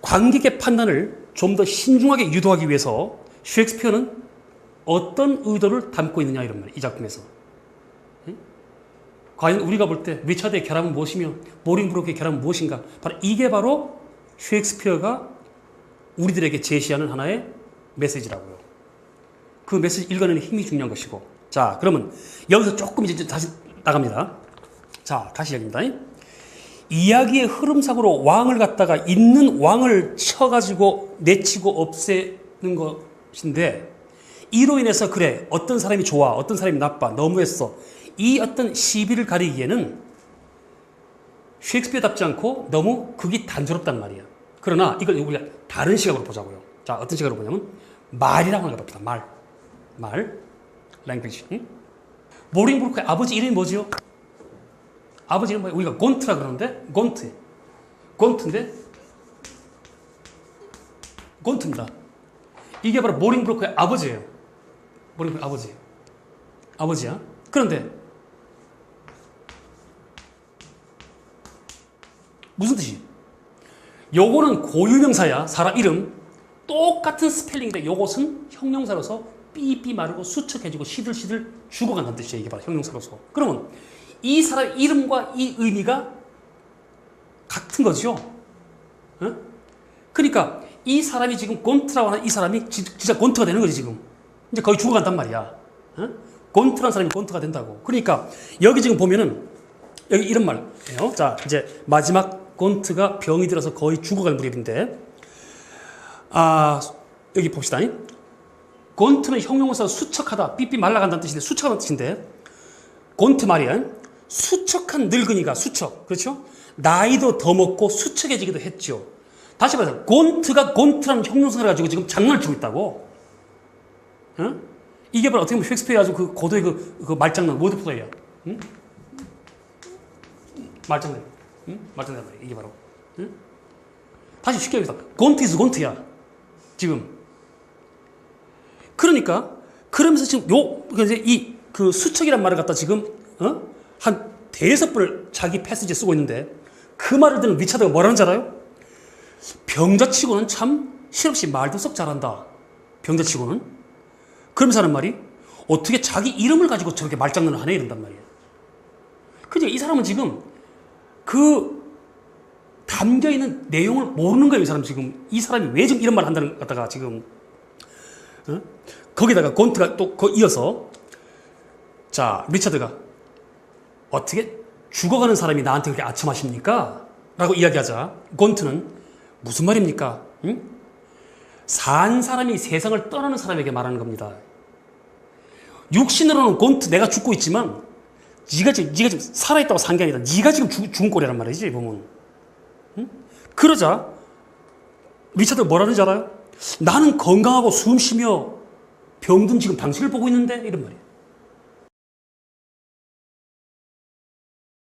관객의 판단을 좀 더 신중하게 유도하기 위해서 셰익스피어는 어떤 의도를 담고 있느냐 이런 말이에요. 이 작품에서. 응? 과연 우리가 볼 때 리차드의 결함은 무엇이며 모링브로크의 결함은 무엇인가? 바로 이게 바로 셰익스피어가 우리들에게 제시하는 하나의 메시지라고요. 그 메시지 읽어내는 힘이 중요한 것이고. 자, 그러면 여기서 조금 이제 다시 나갑니다. 자, 다시 얘기입니다. 이야기의 흐름상으로 왕을 갖다가 있는 왕을 쳐가지고 내치고 없애는 것인데 이로 인해서 그래 어떤 사람이 좋아 어떤 사람이 나빠 너무했어 이 어떤 시비를 가리기에는 셰익스피어답지 않고 너무 극이 단조롭단 말이야. 그러나 이걸 우리가 다른 시각으로 보자고요. 자 어떤 시각으로 보냐면 말이라고 하는 겁니다. 말, 말, 랭귀지. 응? 모링브루크의 아버지 이름이 뭐지요? 아버지 이름 뭐야? 우리가 곤트라 그러는데 곤트, 곤트인데 곤트입니다. 이게 바로 모링브루크의 아버지예요. 모링브루크 아버지, 아버지야. 그런데 무슨 뜻이? 요거는 고유명사야. 사람 이름. 똑같은 스펠링인데 요것은 형용사로서 삐삐 마르고 수척해지고 시들시들 죽어간다는 뜻이에요. 이게 바로 형용사로서. 그러면 이 사람 이름과 이 의미가 같은 거죠. 어? 그러니까 이 사람이 지금 곤트라고 하는 이 사람이 지- 진짜 곤트가 되는 거지 지금. 이제 거의 죽어간단 말이야. 어? 곤트라는 사람이 곤트가 된다고. 그러니까 여기 지금 보면은 여기 이런 말이에요. 자 이제 마지막 곤트가 병이 들어서 거의 죽어갈 무렵인데 아 여기 봅시다. 곤트는 형용사 수척하다, 삐삐 말라간다는 뜻인데 수척하다는 뜻인데 곤트 말이야. 수척한 늙은이가 수척, 그렇죠? 나이도 더 먹고 수척해지기도 했죠. 다시 말해서 곤트가 곤트라는 형용사를 가지고 지금 장난을 치고 있다고. 어? 이게 바로 어떻게 보면 셰익스피어 아주 그 고도의 그, 그 말장난 워드 플레이야. 응? 말장난, 응? 말장난 말이야. 이게 바로. 응? 다시 쉽게 얘기해서 곤트 이즈 곤트야. 지금. 그러니까 그러면서 지금 요 이제 이 그 수척이란 말을 갖다 지금 어? 한 대여섯 번을 자기 패스지에 쓰고 있는데 그 말을 듣는 리차드가 뭐라는 줄 알아요? 병자치고는 참 실없이 말도 썩 잘한다. 병자치고는 그러면서 하는 말이 어떻게 자기 이름을 가지고 저렇게 말장난을 하네 이런단 말이에요. 그러니까 이 사람은 지금 그 담겨 있는 내용을 모르는 거예요. 이 사람 지금 이 사람이 왜 지금 이런 말 한다는 것 갖다가 지금 어? 거기다가 곤트가 또거 이어서 자 리차드가 어떻게 죽어가는 사람이 나한테 그렇게 아첨하십니까? 라고 이야기하자 곤트는 무슨 말입니까? 응? 산 사람이 세상을 떠나는 사람에게 말하는 겁니다. 육신으로는 곤트 내가 죽고 있지만 네가 지금 네가 지금 살아있다고 산 게 아니라 네가 지금 죽, 죽은 꼴이란 말이지 보면. 응? 그러자 리차드가 뭐라는지 알아요? 나는 건강하고 숨 쉬며 병든 지금 당신을 보고 있는데 이런 말이에요.